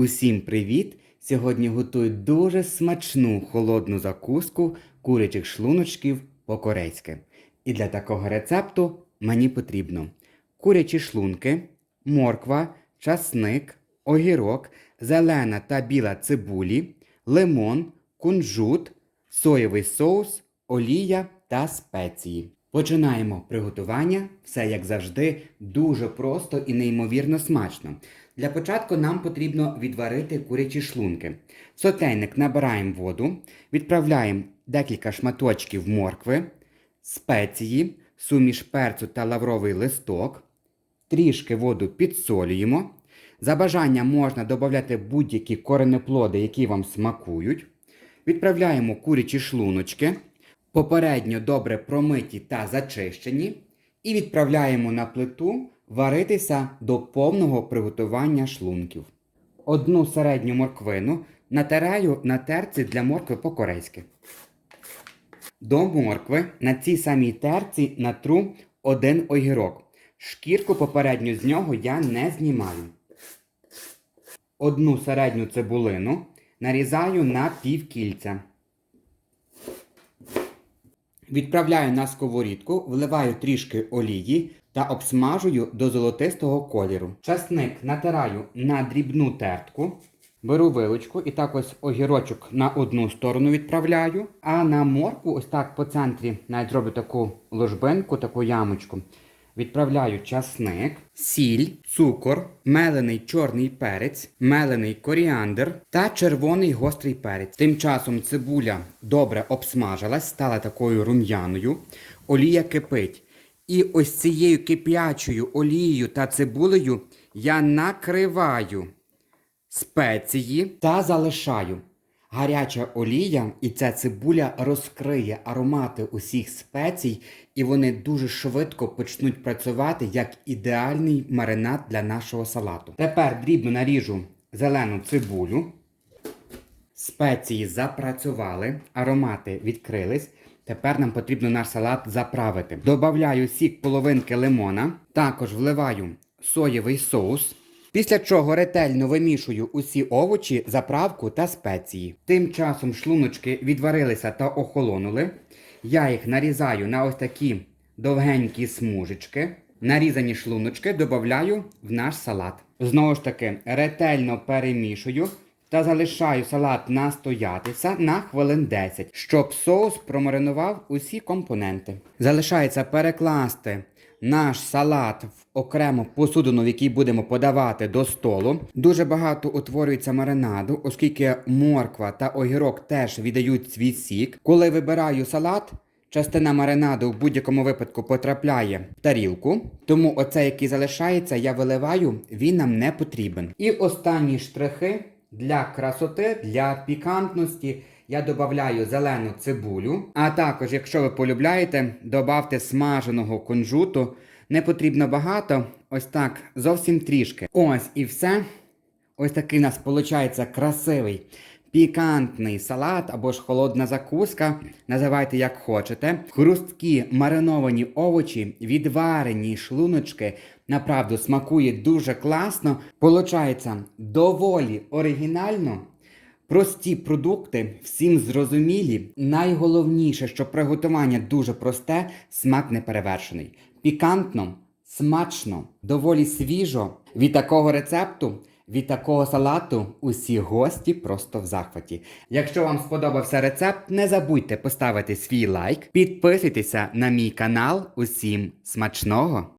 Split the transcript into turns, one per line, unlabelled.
Усім привіт! Сьогодні готую дуже смачну холодну закуску курячих шлуночків по-корейськи. І для такого рецепту мені потрібно курячі шлунки, морква, часник, огірок, зелена та біла цибулі, лимон, кунжут, соєвий соус, олія та спеції. Починаємо приготування. Все як завжди дуже просто і неймовірно смачно. Для початку нам потрібно відварити курячі шлунки. В сотейник набираємо воду, відправляємо декілька шматочків моркви, спеції, суміш перцю та лавровий листок. Трішки воду підсолюємо. За бажанням можна додати будь-які коренеплоди, які вам смакують. Відправляємо курячі шлуночки, попередньо добре промиті та зачищені, і відправляємо на плиту варитися до повного приготування шлунків. Одну середню морквину натираю на терці для моркви по-корейськи. До моркви на цій самій терці натру один огірок. Шкірку попередню з нього я не знімаю. Одну середню цибулину нарізаю на півкільця. Відправляю на сковорідку, вливаю трішки олії та обсмажую до золотистого кольору. Часник натираю на дрібну тертку. Беру вилочку і так ось огірочок на одну сторону відправляю, а на морку, ось так по центрі, навіть роблю таку ложбинку, таку ямочку. Відправляю часник, сіль, цукор, мелений чорний перець, мелений коріандр та червоний гострий перець. Тим часом цибуля добре обсмажилась, стала такою рум'яною. Олія кипить. І ось цією кип'ячою олією та цибулею я накриваю спеції та залишаю. Гаряча олія і ця цибуля розкриє аромати усіх спецій, і вони дуже швидко почнуть працювати як ідеальний маринад для нашого салату. Тепер дрібно наріжу зелену цибулю. Спеції запрацювали, аромати відкрились. Тепер нам потрібно наш салат заправити. Добавляю сік половинки лимона, також вливаю соєвий соус. Після чого ретельно вимішую усі овочі, заправку та спеції. Тим часом шлуночки відварилися та охолонули. Я їх нарізаю на ось такі довгенькі смужечки. Нарізані шлуночки додаю в наш салат. Знову ж таки, ретельно перемішую та залишаю салат настоятися на хвилин 10, щоб соус промаринував усі компоненти. Залишається перекласти наш салат в окрему посудину, в якій будемо подавати до столу. Дуже багато утворюється маринаду, оскільки морква та огірок теж віддають свій сік. Коли вибираю салат. Частина маринаду в будь-якому випадку потрапляє в тарілку, тому оцей, який залишається, я виливаю, він нам не потрібен. І останні штрихи для красоти, для пікантності я додаю зелену цибулю. А також, якщо ви полюбляєте, додавте смаженого кунжуту. Не потрібно багато, ось так, зовсім трішки. Ось і все. Ось такий у нас виходить красивий. Пікантний салат або ж холодна закуска, називайте як хочете. Хрусткі мариновані овочі, відварені шлуночки, направду смакує дуже класно. Получається доволі оригінально. Прості продукти, всім зрозумілі. Найголовніше, що приготування дуже просте, смак неперевершений. Пікантно, смачно, доволі свіжо. Від такого рецепту від такого салату усі гості просто в захваті. Якщо вам сподобався рецепт, не забудьте поставити свій лайк, підписуйтеся на мій канал. Усім смачного!